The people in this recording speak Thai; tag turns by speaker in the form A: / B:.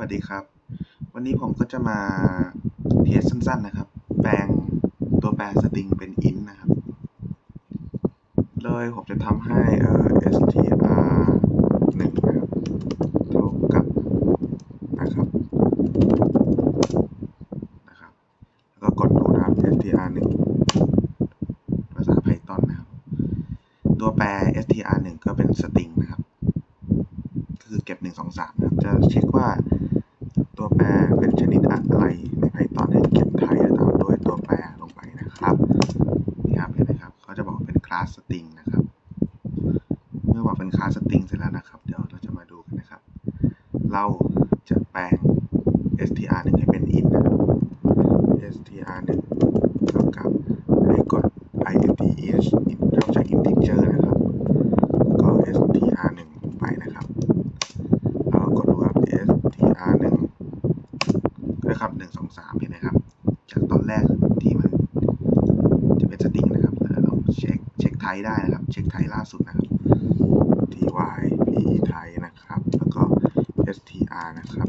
A: วัสดีครับ วันนี้ผมก็จะมาเทสสั้นๆนะครับ แปลงตัวแปรสตริงเป็น int นะครับ โดยผมจะทำให้เอ่อ str 1นะครับเท่ากับนะครับนะครับ แล้วก็กดดูนะครับ str 1ภาษา Python นะครับ ตัวแปร str 1ก็เป็นสตริงนะครับ คือเก็บ 1 2 3 จะเช็คว่าตัวแปรเป็นชนิดอะไรใน Python ให้เก็บไทยตามด้วยตัวแปรลงไปนะครับนี่ครับเห็นไหมครับเขาจะบอกเป็นคลาสสตริงนะครับ เมื่อบอกเป็นคลาสสตริงเสร็จแล้วนะครับ เดี๋ยวเราจะมาดูกันนะครับ เราจะแปลง str หนึ่งให้ครับ str 1เท่ากับให้กด int each int เราใช้ integer นะครับ แล้วก็ str 1ลงไปนะครับ เรากดดูครับ str 1 นะครับ1 2 3เห็นไหมครับ จากตอนแรกที่มันจะเป็นสตริงนะครับแล้วเราเช็คเช็คไทยได้นะครับ เช็คไทยล่าสุดนะครับ ty p ไทยนะครับ แล้วก็ str นะครับ